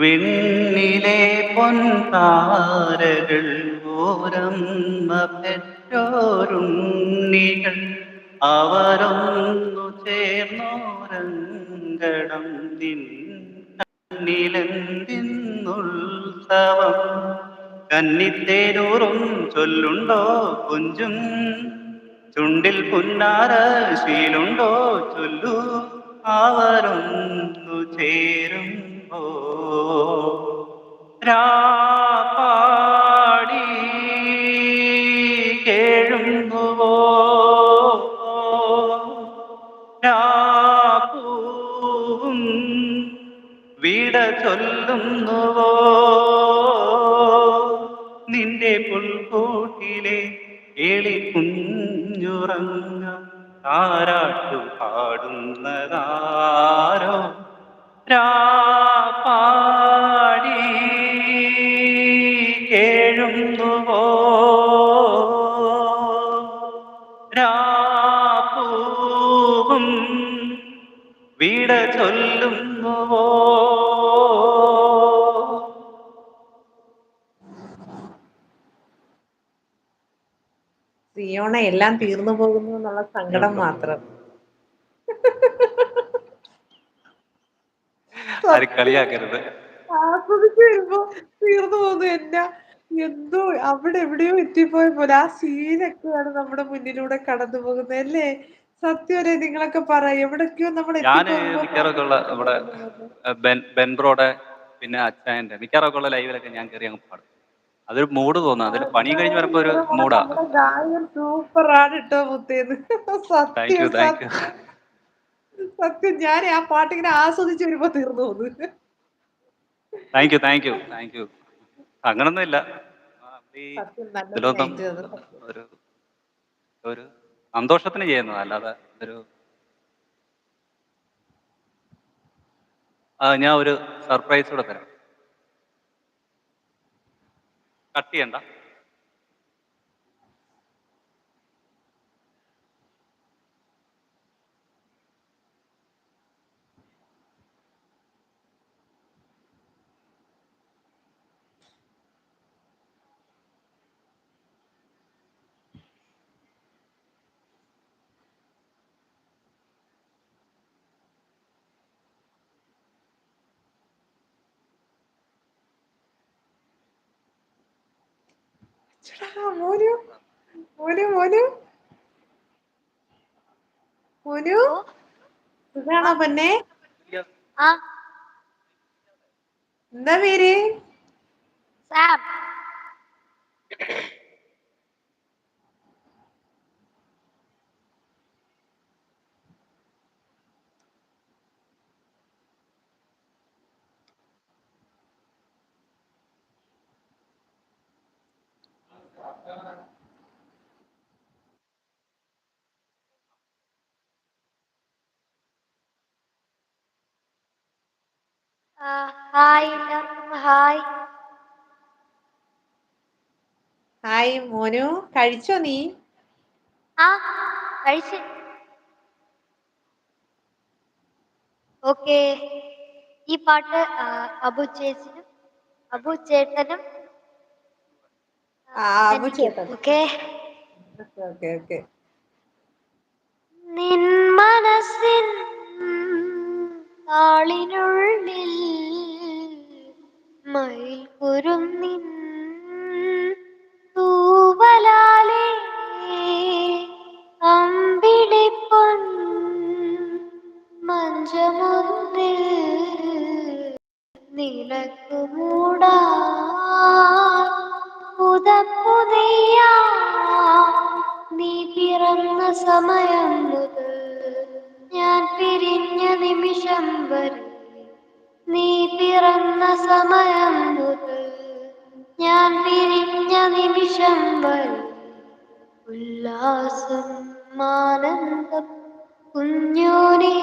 വിണ്ണിലെ പൊൻതാരകൾ ഓരമ്മ പെറ്റോരുണ്ണികൾ. അവരൊന്നു ചേർന്നോരങ്കടം നിൻ കണ്ണിലെന്തിന്നുത്സവം കന്നിത്തേരൂറും ചൊല്ലുണ്ടോ കുഞ്ചും? ചുണ്ടിൽ പുന്നാര ശീലുണ്ടോ ചൊല്ലു. അവരൊന്നു ചേരുമ്പോ ചൊല്ലുന്നുവോ? നിന്റെ പുൽക്കൂട്ടിലെ എളി കുഞ്ഞുറങ്ങ താരാട്ടു പാടുന്നതാരോ? രാപ്പാടി കേഴുന്നുവോ? രാപ്പൂവും വിട ചൊല്ലുന്നുവോ സിയോണ എല്ലാം തീർന്നു പോകുന്നു എന്നുള്ള സങ്കടം മാത്രം. കളിയാക്കരുത്. ആസ്വദിച്ച് വരുമ്പോ തീർന്നു പോകുന്നു. എന്നാ എന്തോ അവിടെ എവിടെയോ എത്തിപ്പോയ പോലെ ആ സീനൊക്കെയാണ് നമ്മുടെ മുന്നിലൂടെ കടന്നു പോകുന്നത് അല്ലേ? സത്യമല്ലേ നിങ്ങളൊക്കെ പറ എവിടൊക്കെയോ നമ്മൾ ബെൻബ്രോടെ പിന്നെ അച്ചായന്റെ മിക്കാറൊക്കെ ഉള്ള ലൈവിലൊക്കെ ഞാൻ കയറി അങ്ങ് പാടും. അതൊരു മൂഡ് തോന്നുന്നു അതിൽ പണി കഴിഞ്ഞ് വരുമ്പോ ഒരു മൂഡാ സൂപ്പർ ആണ് കേട്ടോ മുത്തേന്ന്. താങ്ക് യു സത്യം താങ്ക് യു സത്യം. സത്യം ഞാൻ ആ പാട്ടിങ്ങനെ ആസ്വദിച്ച് വരുമ്പോ തീർന്നു പോകുന്നു thank you thank you thank you അങ്ങനൊന്നും ഇല്ല. ഒരു ഒരു സന്തോഷത്തിന് ചെയ്യുന്നത് അല്ലാതെ ഒരു ഞാൻ ഒരു സർപ്രൈസ് കൂടെ തരാം. കട്ട് ചെയ്യണ്ട. ചേട്ടാ, മോനു? മോനു മോനു? മോനു? സുഖാണോ പൊന്നെ? എന്താ പേര്? സാം ആ, ഹായ് എല്ലാവർക്കും ഹായ് ഹായ് മോനു കഴിച്ചോ നീ? ആ കഴിച്ചു. ഓക്കെ ഈ പാട്ട് അബു ചേച്ചിനും അബു ചേട്ടനും ഓക്കെ. നിൻ മനസ്സിൻ താളിനുള്ളിൽ നിലക്കുമൂടാ പുതപ്പുതയ്യാ നീ പിറന്ന സമയം മുതൽ ഞാൻ പിരിഞ്ഞ നിമിഷം വരെ നീ പിറന്ന സമയം മുതൽ ഞാൻ പിരിഞ്ഞ നിമിഷം വരെ ഉല്ലാസം ആനന്ദം കുഞ്ഞോനേ.